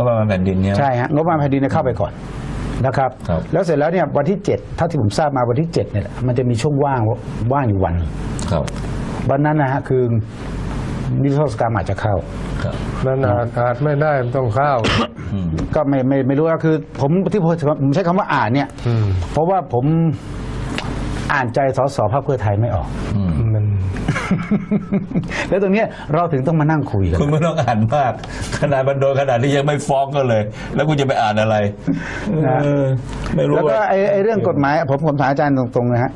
ก็ประมาณแผ่นดินเนี่ย ใช่ฮะงบประมาณแผ่นดินเนี่ยเข้าไปก่อนนะครับ ครับ แล้วเสร็จแล้วเนี่ยวันที่7เท่าที่ผมทราบมาวันที่7เนี่ยแหละมันจะมีช่วงว่างว่างอยู่วัน ครับวันนั้นนะฮะคือนิทรรศการอาจจะเข้า ครับนั่นอาจอาจไม่ได้มันต้องเข้าอืมก็ไม่ไม่ไม่รู้ว่าคือ ผมที่ผมผมใช้คำว่าอ่านเนี่ย อืม เพราะว่าผมอ่านใจสสพรรคเพื่อไทยไม่ออก อืมมัน แล้วตรงเนี้ยเราถึงต้องมานั่งคุยกัน คุณไม่ต้องอ่านมาก ขนาดมันโดนขนาดนี้ยังไม่ฟ้องก็เลย แล้วคุณจะไปอ่านอะไรนะเออไม่รู้แล้วก็ว่าไอ้ไอ้เรื่องกฎหมาย ผมผมถามอาจารย์ตรงๆนะฮะ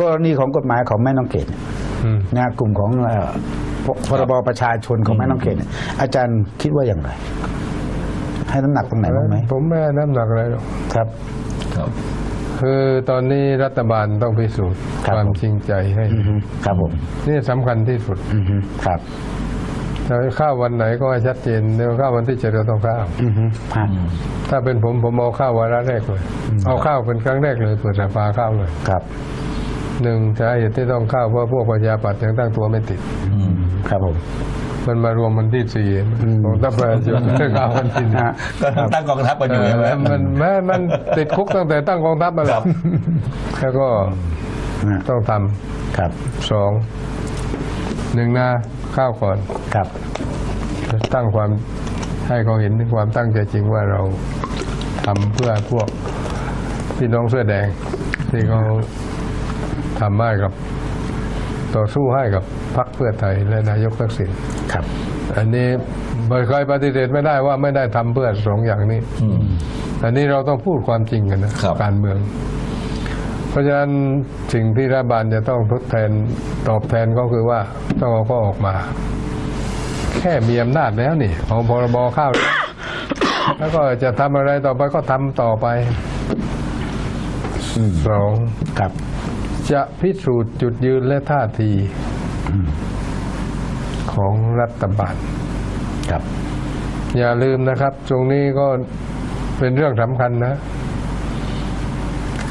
กรณีของกฎหมายของแม่น้องเกดเนี่ยอืมนะกลุ่มของเอ่อพพรบประชาชนของแม่น้องเกดเนี่ยอาจารย์คิดว่าอย่างไร ให้น้ำหนักตรงไหนบ้างไหมผมไม่ให้น้ำหนักอะไรหรอกครับครับ คือตอนนี้รัฐบาลต้องพิสูจน์ครับความจริงใจให้อือฮึครับผมนี่สำคัญที่สุดอือฮึครับจะเข้าวันไหนก็ให้ชัดเจนเดี๋ยวเข้าวันที่เจ็ดเราต้องเข้าอือฮึฮะถ้าเป็นผมผมเอาเข้าวาระแรกเลยเอาเข้าเป็นครั้งแรกเลยเปิดสภาเข้าเลยครับหนึ่งสาเหตุที่ต้องเข้าเพราะพวกประชาปัตย์ยังตั้งตัวไม่ติด อืมครับผม มันมารวมวันที่สี่ของทัพประชาชนเข้าวันที่หนึ่งฮะก็ตั้งกองทัพกันอยู่ใช่ไหมมันแม้มันติดคุกตั้งแต่ตั้งกองทัพมาคแล้รัวบแล้วก็ฮะต้องทครับำสองหนึ่งนาข้าวก่อนครับตั้งความให้เขาเห็นถึงความตั้งใจจริงว่าเราทำเพื่อพวกพี่น้องเสื้อแดงที่เขาทำให้กับ ต่อสู้ให้กับพรรคเพื่อไทยและนายกทักษิณครับ อันนี้ไม่เคยปฏิเสธไม่ได้ว่าไม่ได้ทำเพื่อสองอย่างนี้อืมอันนี้เราต้องพูดความจริงกันนะครับการเมือง เพราะฉะนั้นสิ่งที่รัฐบาลจะต้องทดแทนตอบแทนก็คือว่าต้องเอาก็ออกมา แค่มีอำนาจแล้วนี่ของพรบข้าวแล้วก็จะทำอะไรต่อไปก็ทำต่อไปสองครับ จะพิสูจน์จุดยืนและท่าทีของรัฐบาลครับ อย่าลืมนะครับ ตรงนี้ก็เป็นเรื่องสำคัญนะ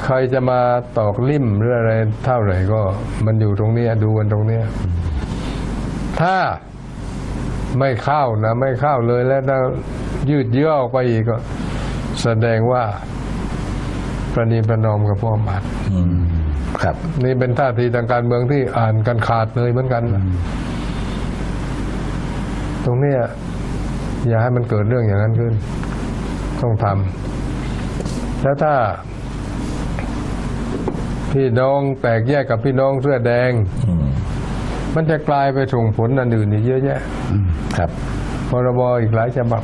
ใครจะมาตอกลิ่มหรืออะไรเท่าไหร่ก็ มันอยู่ตรงเนี้ยดูกันตรงเนี้ยถ้าไม่เข้านะ ไม่เข้าเลยแล้วถ้ายืดเยื้อออกไปอีกก็ แสดงว่าประนีประนอมกับพวกมันอืม ครับนี่เป็นท่าทีทางการเมืองที่อ่านกันขาดเลยเหมือนกันนะตรงเนี้ยอย่าให้มันเกิดเรื่องอย่างนั้นขึ้น ต้องทำแล้วถ้า พี่น้องแตกแยกกับพี่น้องเสื้อแดงอืมมันจะกลายไปส่งผลอันอื่นอีกเยอะแยะอืมครับพรบอีกหลายฉบับ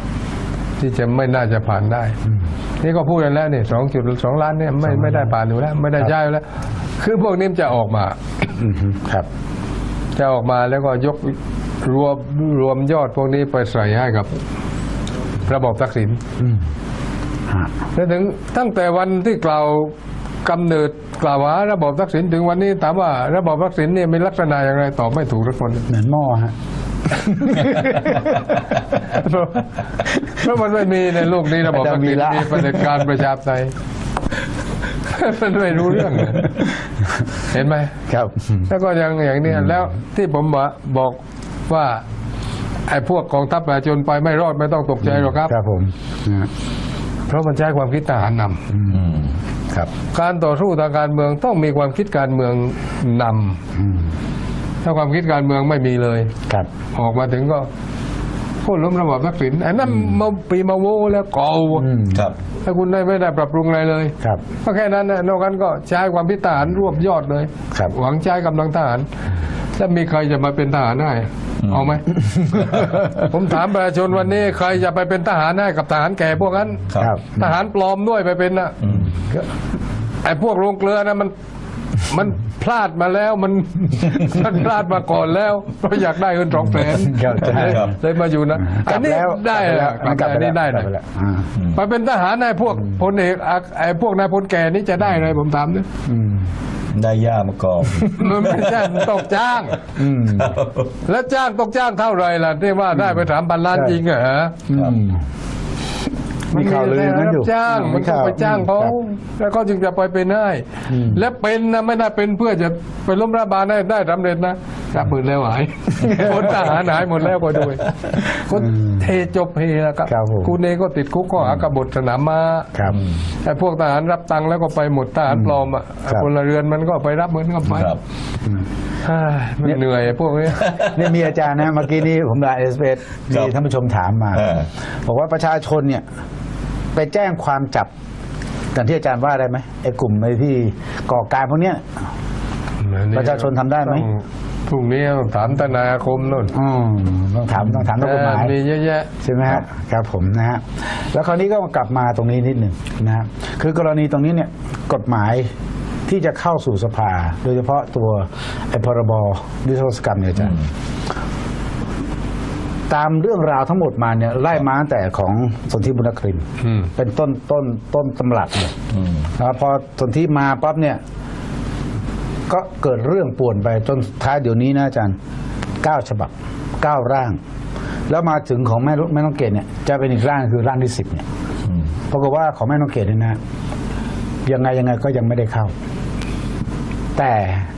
ที่จะไม่น่าจะผ่านได้ นี่ก็พูดกันแล้วนี่สองจุดสองล้านเนี่ยไม่ไม่ได้ผ่านอยู่แล้ว ไม่ได้ใช้อยู่แล้ว คือพวกนี้มันจะออกมา อือฮึครับ จะออกมาแล้วก็ยกรวมรวมยอดพวกนี้ไปใส่ให้กับ ระบบทักษิณฮะและถึงตั้งแต่วันที่กล่าวกำเนิดกล่าวหาระบบทักษิณถึงวันนี้ถามว่าระบบทักษิณเนี่ยมีลักษณะอย่างไรตอบไม่ถูกทุกคน เหมือนหม้อฮะ เพราะเพราะมันไม่มีในโลกนี้ระบบทักษิณมีประเผด็จการประชาธิปไตย มันไม่รู้เรื่องเลยเห็นไหมครับ แล้วก็ยังอย่างเนี้ยแล้วที่ผมบอกบอกว่าไอ้พวกกองทัพประชาชนไปไม่รอดไม่ต้องตกใจหรอกครับ ครับผมนะฮะเพราะมันใช้ความคิดทหารนำอืมครับ การต่อสู้ทางการเมืองต้องมีความคิดการเมืองนำอืมถ้าความคิดการเมืองไม่มีเลยครับ ออกมาถึงก็ โค่นล้มระบอบทักษิณไอ้นั่นมาปีมาโวแล้วเก่าอืมครับถ้าคุณได้ไม่ได้ปรับปรุงอะไรเลยครับก็แค่นั้นนะนอกนั้นก็ใช้ความคิดทหารรวบยอดเลยครับหวังใช้กำลังทหารแล้วมีใครจะมาเป็นทหารได้เอาไหม ผมถามประชาชนวันนี้ใครจะไปเป็นทหารได้กับทหารแก่พวกนั้นครับทหารปลอมด้วยไปเป็นนะอืมไอ้พวกโรงเกลือนะมัน มันพลาดมาแล้วมันมันพลาดมาก่อนแล้วเพราะอยากได้เงินสองแสนครับใช่ครับ เลยมาอยู่นะกอัลันบนี้แล้วได้กลับไปแล้วอันนี้ได้กลับนะไปแล้วอ่าไปเป็นทหารนายพวกพลเอกอะไอ้พวกนายพลแก่นี่จะได้อะไรผมถามด้วยอืมได้ย่ามากองมันไม่ใช่มันต้องจ้างอืมแล้วจ้างต้องจ้างเท่าไหรล่ะที่ว่าได้ไปถามพันล้านใช่จริงเหรออื มมีข่าวลืออย่างนั้นอยู่จ้างมีมันต้องข่าวไปจ้างเขาครับแล้วก็จึงจะไปเป็นได้อืมและเป็นนะไม่ได้เป็นเพื่อจะไปล้มรัฐบาลได้ได้สำเร็จนะ รับมือแล้วหาย คนทหารหายหมดแล้วก็ด้วยก็เทจบเฮแล้วครับครับผมคุณเองก็ติดคุกข้อหากบฏสนามมาครับไอ้พวกทหารรับตังค์แล้วก็ไปหมดทหารปลอมอะครับพลเรือนมันก็ไปรับเหมือนกันไปครับ เฮ้ยมันเหนื่อยพวกนี้เนี่ยมีอาจารย์นะเมื่อกี้นี้ผมไลน์เอสเมีครับท่านผู้ชมถามมา เออ บอกว่าประชาชนเนี่ยไปแจ้งความจับอย่างที่อาจารย์ว่าได้ไหมไอ้กลุ่มไอ้ที่ก่อการพวกเนี้ย ประชาชนทำได้ไหมต้อง พรุ่งนี้ต้องถามทนายอาคมนู่นอืมต้องถามต้องถามนักกฎหมายเออมีเยอะแยะ ใช่ไหมฮะครับผมนะฮะแล้วคราวนี้ก็กลับมาตรงนี้นิดหนึ่งนะฮะคือกรณีตรงนี้เนี่ยกฎหมายที่จะเข้าสู่สภา โดยเฉพาะตัวไอ้พรบดิจิทัลกรรมเนี่ยอาจารย์ตามเรื่องราวทั้งหมดมาเนี่ยไล่มาตั้งแต่ของสนธิบุญนครินทร์อืม เป็นต้นต้นต้นตำรับเนี่ยอืมแล้วพอสนธิมาปั๊บเนี่ย ก็เกิดเรื่องป่วนไปจนท้ายเดี๋ยวนี้นะอาจารย์เก้าฉบับเก้าร่าง แล้วมาถึงของแม่รุ่แม่น้องเกดเนี่ยจะเป็นอีกร่างคือร่างที่สิบเนี่ยอืมปรากฏว่าของแม่น้องเกดเนี่ยนะ ยังไงยังไงก็ยังไม่ได้เข้า แต่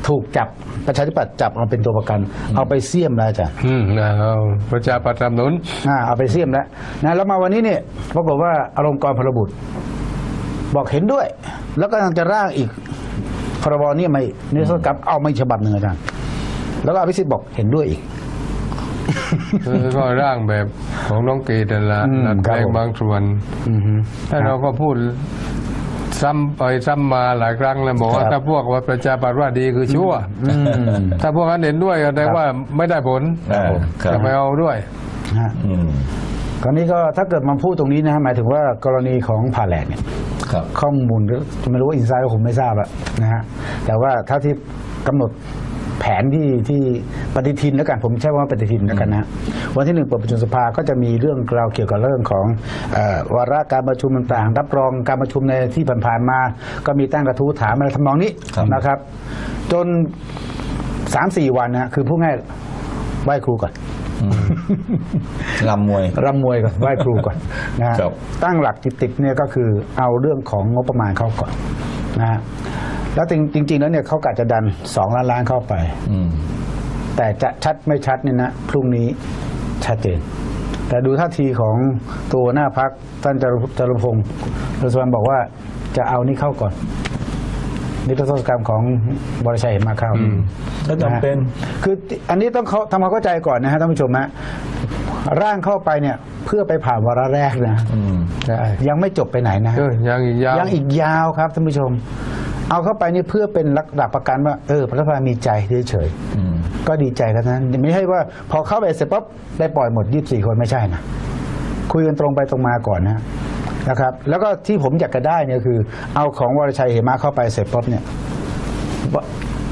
ถูกจับประชาธิปัตย์จับเอาเป็นตัวประกัน เอาไปเสี่ยมแล้วอาจารย์อืมนะเอาประชาประจำนุนอ่าเอาไปเสี่ยมแล้วนะแล้วมาวันนี้เนี่ยปรากฏว่าอารมณ์กรพลบุตร บอกเห็นด้วย แล้วก็กำลังจะร่างอีก พรบนี่ไม่นิรโทษกรรมเอามาอีกฉบับหนึ่งอาจารย์แล้วก็อภิสิทธิ์บอกเห็นด้วยอีก คือก็ร่างแบบของน้องเกดนั่นละอืมนัดครัแปบลงผม บางส่วนอือฮึ ถ้าเราก็พูดซ้ำไปซ้ำมาหลายครั้งแล้วบอกว่าครับ ถ้าพวกว่าประชาปัตย์ว่าดีคือชั่ว อืม ถ้าพวกนั้นเห็นด้วยก็แสดงว่าไม่ได้ผลครับผมครับจะไม่เอาด้วย ฮะ อืม คราวนี้ก็ถ้าเกิดมาพูดตรงนี้นะหมายถึงว่ากรณีของผ่าแหลกเนี่ย ครับข้อมูลจะไม่รู้ว่าอินไซด์ผมไม่ทราบอะนะฮะแต่ว่าถ้าที่กำหนดแผนที่ที่ปฏิทินแล้วกันผมใช้ว่าปฏิทินแล้วกันนะวันที่หนึ่งเปิดประชุมสภาก็จะมีเรื่องราวเกี่ยวกับเรื่องของเออวาระการประชุมต่างๆ รับรองการประชุมในที่ผ่านๆมา ก็มีตั้งกระทู้ถามอะไรทำนองนี้ครับนะครับ จนสามสี่วันนะคือพูดง่ายไหว้ครูก่อน อืมลำมวย รำมวยก่อนไหว้ครูก่อนนะฮะครับ ตั้งหลักจิตติดเนี่ยก็คือเอาเรื่องของงบประมาณเข้าก่อนนะฮะแล้วจริงจริง ๆ แล้วเนี่ยเขากะจะดันสองล้านล้านเข้าไป อืม แต่จะชัดไม่ชัดเนี่ยนะพรุ่งนี้ชัดเจน แต่ดูท่าทีของตัวหน้าพักท่านจรุจรุพงศ์รัศวรรณบอกว่าจะเอานี่เข้าก่อน นิรโทษกรรมของบริชัยเห็นมาเข้าอืมก็จำเป็นนะฮะคืออันนี้ต้องเขาทำความเข้าใจก่อนนะฮะท่านผู้ชมนะร่างเข้าไปเนี่ยเพื่อไปผ่านวาระแรกนะอืม ใช่ยังไม่จบไปไหนนะฮะ เออยังอีกยาว ยังอีกยาวครับท่านผู้ชม เอาเข้าไปนี่เพื่อเป็นหลักประกันว่า เออรัฐบาลมีใจเฉยอืม ๆก็ดีใจกันนะไม่ใช่ว่าพอเข้าไปเสร็จปั๊บได้ปล่อยหมดยี่สี่คนไม่ใช่นะ คุยกันตรงไปตรงมาก่อนนะ นะครับแล้วก็ที่ผมอยากจะได้เนี่ยคือ เอาของวรชัยเหมาเข้าไปเสร็จปั๊บเนี่ย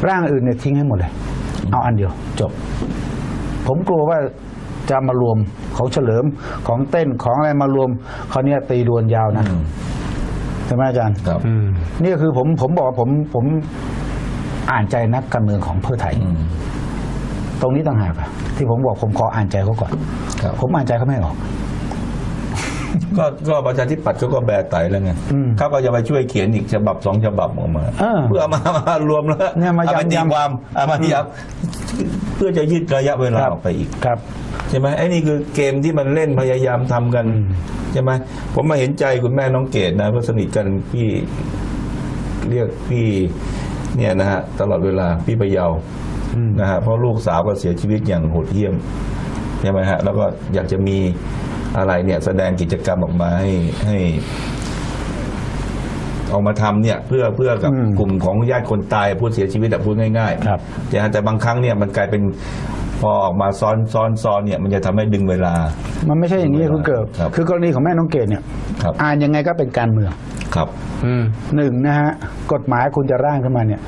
ร่างอื่นเนี่ยทิ้งให้หมดเลย เอาอันเดียวจบ ผมกลัวว่าจะมารวมของเฉลิมของเต้นของอะไรมารวมเขาวเนี่ยตีดวนยาวนะอืมใช่ไหมอาจารย์ครับอืมนี่ก็คือผมผมบอกว่าผมผมอ่านใจนักการเมืองของเพื่อไทยอืมตรงนี้ต่างหากอะที่ผมบอกผมขออ่านใจเขาก่อนครับผมอ่านใจเขาไม่ออก ก็ก็ประชาธิปัตย์เขาก็แบกไตแล้วไงอืมเขาก็จะไปช่วยเขียนอีกฉบับสองฉบับออกมาเออเพื่อมามารวมแล้วเนี่ยมาเอาไปย้ำตีย้ำความเอามาที่ยับเพื่อจะยืดระยะเวลาออกไปอีก ครับ ใช่ไหมไอ้นี่คือเกมที่มันเล่นพยายามทำกันใช่ไหมผมมาเห็นใจคุณแม่น้องเกดนะเพราะสนิทกันพี่เรียกพี่เนี่ยนะฮะตลอดเวลาพี่ประเยาอืมนะฮะเพราะลูกสาวก็เสียชีวิตอย่างโหดเหี้ยมใช่ไหมฮะแล้วก็อยากจะมี อะไรเนี่ยแสดงกิจกรรมออกมาให้ให้ออกมาทำเนี่ยเพื่อเพื่อกับอืมกลุ่มของญาติคนตายผู้เสียชีวิตแบบพูดง่ายๆครับ แต่แต่บางครั้งเนี่ยมันกลายเป็นพอออกมาซ้อนซ้อนซ้อนเนี่ย มันจะทำให้ดึงเวลา มันไม่ใช่อย่างนี้คุณเกิดครับคือกรณีของแม่น้องเกดเนี่ยครับ อ่านยังไงก็เป็นการเมืองครับ อืม หนึ่งนะฮะกฎหมายคุณจะร่างขึ้นมาเนี่ย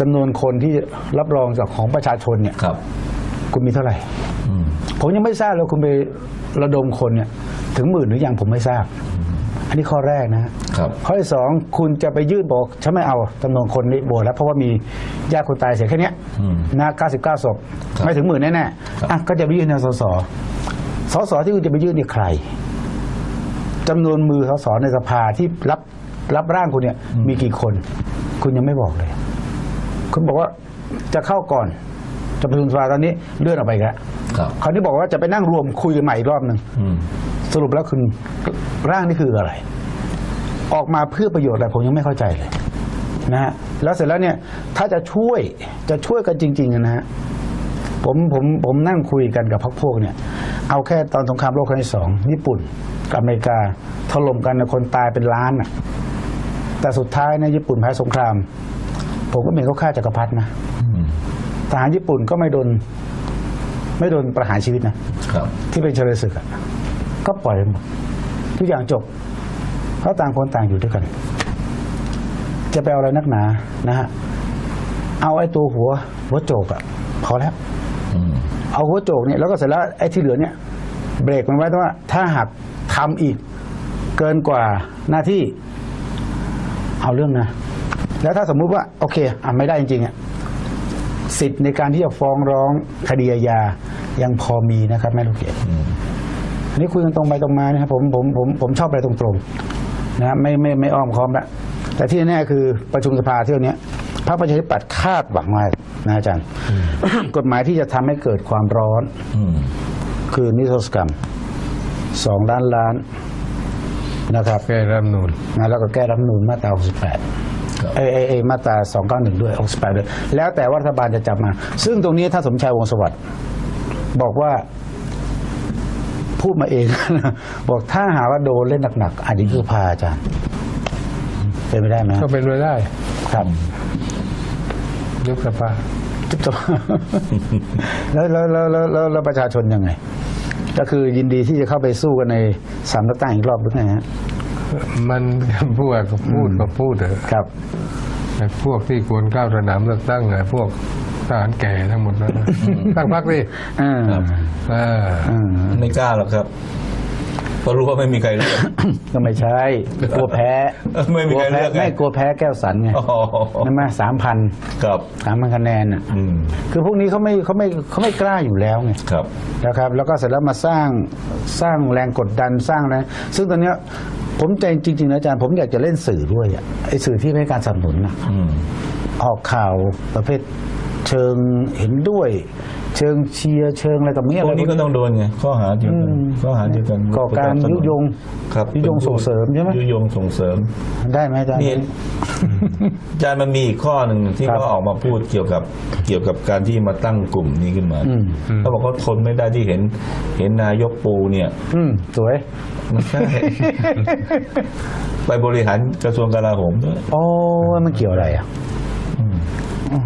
จำนวนคนที่รับรองจากของประชาชนเนี่ย ครับ คุณมีเท่าไหร่ อืม ผมยังไม่ทราบเลยคุณไป ระดมคนเนี่ยถึงหมื่นหรือยังผมไม่ทราบ อันนี้ข้อแรกนะฮะครับ ข้อที่สองคุณจะไปยื่นบอกฉันไม่เอาจำนวนคนนี้โบวแล้วเพราะว่ามีญาติคนตายเสียแค่เนี้ยอืมนะ99ศพครับไม่ถึงหมื่นแน่ครับๆอะก็จะไปยื่นในสสสสที่คุณจะไปยื่นนี่ใครจำนวนมือสสในสภาที่รับรับร่างคุณเนี่ย มีกี่คน คุณยังไม่บอกเลย คุณบอกว่าจะเข้าก่อน จะประชุมสภาตอนนี้เลื่อนออกไปอีกแล้ว ครับ คราวนี้บอกว่าจะไปนั่งรวมคุยกันใหม่อีกรอบหนึ่งอืม สรุปแล้วคือร่างนี่คืออะไร ออกมาเพื่อประโยชน์อะไรผมยังไม่เข้าใจเลยนะฮะแล้วเสร็จแล้วเนี่ย ถ้าจะช่วยจะช่วยกันจริงๆนะฮะผมผมผมนั่งคุยกันกับพรรคพวกเนี่ย เอาแค่ตอนสงครามโลกครั้งที่สองญี่ปุ่นกับอเมริกาถล่มกันนะคนตายเป็นล้านอะ แต่สุดท้ายเนะญี่ปุ่นแพ้สงคราม ผมก็เห็นเขาฆ่าจักรพรรดินะ อืม ทหารญี่ปุ่นก็ไม่โดน ไม่โดนประหารชีวิตนะครับ ที่เป็นเฉลยศึกอะก็ปล่อยหมดทุกอย่างจบเพราะต่างคนต่างอยู่ด้วยกัน จะไปเอาอะไรนักหนานะฮะเอาไอ้ตัวหัวหัวโจกอะพอแล้วอืมเอาหัวโจกเนี่ยแล้วก็เสร็จแล้วไอ้ที่เหลือเนี่ยเบรกมันไว้แต่ว่า ถ้าหากทำอีก เกินกว่าหน้าที่เอาเรื่องนะ แล้วถ้าสมมุติว่า โอเค อะไม่ได้จริงๆอะ สิทธิ์ในการที่จะฟ้องร้องคดีอาญายังพอมีนะครับ แม่ลูกเกดอืมอันนี้คุยกันตรงไปตรงมานะครับผมผมผมผมชอบอะไรตรงๆนะไม่ไม่ไม่อ้อมค้อมละแต่ที่แน่ๆคือประชุมสภาเที่ยวนี้พรรคประชาธิปัตย์คาดหวังมากนะอาจารย์กฎหมายที่จะทำให้เกิดความร้อนอืมคือนิรโทษกรรมสองล้านล้านนะครับแก้รัฐธรรมนูนนะแล้วก็แก้รัฐธรรมนูญมาตราครับ68 เอยเอยเอยมาตรา291 ด้วย68ด้วย แล้วแต่ว่ารัฐบาลจะจับมา ซึ่งตรงนี้ถ้าสมชายวงศ์สวัสดิ์บอกว่าพูดมาเอง บอกถ้าหาว่าโดนเล่นหนักๆอาจจะยุบพาอาจารย์เป็นไปได้ไหมก็เป็นไปได้ครับยุบสภาจุ๊บจบแล้วแล้วแล้วแล้วแล้วแล้วประชาชนยังไง ก็คือยินดีที่จะเข้าไปสู้กันในสามเลือกตั้งอีกรอบหรือไงฮะ มันพูดก็พูดก็พูดเถอะครับแต่พวกที่ควรเข้าสนามเลือกตั้งไงพวกทหารแก่ทั้งหมดนั่นนะตั้งพักดิอ่าครับเอออ่าไม่กล้าหรอกครับเพราะรู้ว่าไม่มีใครเลือกก็ไม่ใช่กลัวแพ้ไม่มีกลัวใครแพ้เลือกไงไม่กลัวแพ้แก้วสันไงอ๋อใช่ไหมสามพันครับสามพันคะแนนอะอืมคือพวกนี้เขาไม่เขาไม่เขาไม่กล้าอยู่แล้วไงครับนะครับ แล้วก็เสร็จแล้วมาสร้างสร้างแรงกดดันสร้างแรงซึ่งตอนเนี้ย ผมใจจริงๆนะอาจารย์ผมอยากจะเล่นสื่อด้วยอะไอ้สื่อที่ไม่ให้การสนับสนุนอะอืมออกข่าวประเภทเชิงเห็นด้วย เชิงเชียร์เชิงอะไรต่อมีพอะไรวกนี้ก็ต้องโดนไงข้อหาเดียวกันอืมข้อหาเดียวกันก่อการยุยงครับยุยงส่งเสริมใช่ไหมยุยงส่งเสริมได้ไหมอาจารย์นี่อาจารย์มันมีอีกข้อหนึ่งที่ครับเขาออกมาพูดเกี่ยวกับเกี่ยวกับการที่มาตั้งกลุ่มนี้ขึ้นมาอืมเขาบอกเขาทนไม่ได้ที่เห็นเห็นนายกปูเนี่ย อืมสวยไม่ใช่ไปบริหารกระทรวงกลาโหมด้วยโอ้มันเกี่ยวอะไรอะอื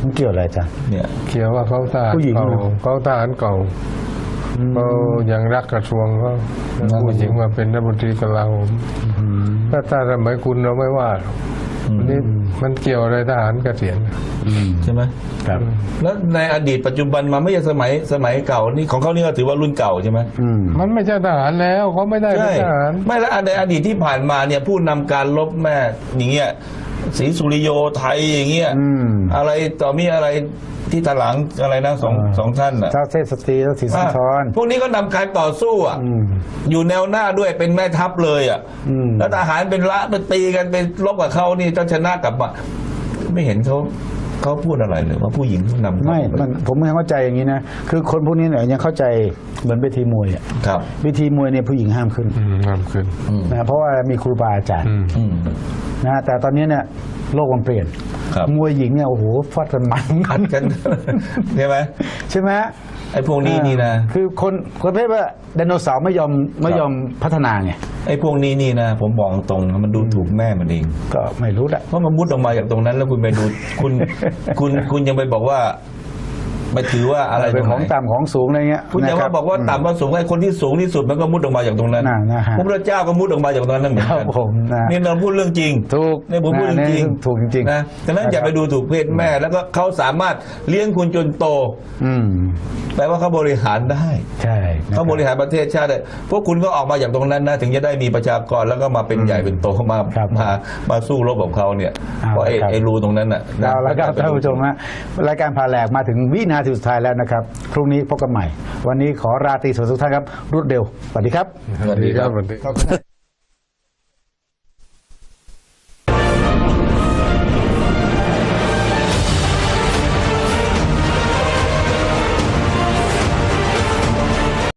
มมันเกี่ยวอะไรอาจารย์เนี่ย เขียวว่าเขาทหารผู้หญิงเก่าเหรอ เขาทหารเก่าเขายังรักกระทรวงเขานั่นน่ะผู้หญิงมาเป็นรัฐมนตรีกลาโหมถ้าถ้าสมัยคุณเราไม่ว่าหรอกอืมอันนี้มันเกี่ยวอะไรทหารเกษียณ ใช่ไหมครับ แล้วในอดีตปัจจุบันมาไม่ใช่สมัยสมัยเก่านี่ของเขานี่ก็ถือว่ารุ่นเก่าใช่ไหมอืม มันไม่ใช่ทหารแล้วเขาไม่ได้เป็ใช่นทหาร ไม่แล้วในอดีตที่ผ่านมาเนี่ยผู้นำการลบแม่อย่างเงี้ย ศรีสุริโยไทยอย่างเงี้ยอืม อะไรต่อมีอะไรที่ถลังอะไรนะสองสองท่านอะเจ้าเทพสตรีแล้วศรีสุนทร พวกนี้ก็นำการต่อสู้อะอืม อยู่แนวหน้าด้วยเป็นแม่ทัพเลยอะ อืม แล้วทหารเป็นละเป็นตีกันเป็นลบกับเขานี่ต้องชนะกลับมาไม่เห็นเขาเขาพูดอะไรเลยว่าผู้หญิงผู้นำไม่มันผมไม่เข้าใจอย่างนี้นะ คือคนพวกนี้เนี่ยยังเข้าใจเหมือนเวทีมวยอะครับ เวทีมวยเนี่ยผู้หญิงห้ามขึ้นอืมห้ามขึ้นอืมนะเพราะว่ามีครูบาอาจารย์อืมอืม นะแต่ตอนนี้เนี่ยโลกมันเปลี่ยน ครับ มวยหญิงเนี่ยโอ้โหฟาดกันมันขัดกันใช่ไหมใช่ไหมไอ้พวกนี้นี่นะ คือคนคนประเภทว่าไดโนเสาร์ไม่ยอมไม่ยอมพัฒนาไงไอ้พวกนี้นี่นะ ผมบอกตรงนะมันดูถูกแม่มันเอง ก็ไม่รู้แหละ เพราะมันมุดออกมาจากตรงนั้นแล้วคุณไปดู คุณ คุณ คุณยังไปบอกว่า ไปถือว่าอะไรเป็นของตรไหต่ำของสูงอะไรเงี้ยคุณอย่านะรัมาบอกว่าต่ำว่าสูงไอ้คนที่สูงที่สุดมันก็มุดออกมาจากตรงนั้นน่ะนะฮะพระพุทธเจ้าก็มุดออกมาจากตรงนั้นเหมือนครักับนผมนะนี่เราพูดเรื่องจริงถูกนี่ผมพูดเรื่องจริงนะถูกจริงๆนะดังนั้นอย่าไปดูถูกเพศแม่แล้วก็เขาสามารถเลี้ยงคุณจนโตอืมแป ลว่าเขาบริหารได้ใช่นะเขาบริหารประเทศชาติได้พวกคุณก็ออกมาจากตรงนั้นนะถึงจะได้มีประชากรแล้วก็มาเป็นใหญ่เป็นโตมาครับมามาสู้รบกับเขาเนี่ยเอาเพราะไอ้ละครับ ไอ้รูตรงนั้นน่ะนะ เอาละครับท่านผู้ชมฮะรายการพาแหลกมาถึงวินาทีสุดท้ายแล้วนะครับ พรุ่งนี้พบกันใหม่ วันนี้ขอราตรีสวัสดิ์ทุกท่านครับรวดเร็วสวัสดีครับ สวัสดีครับสวัสดี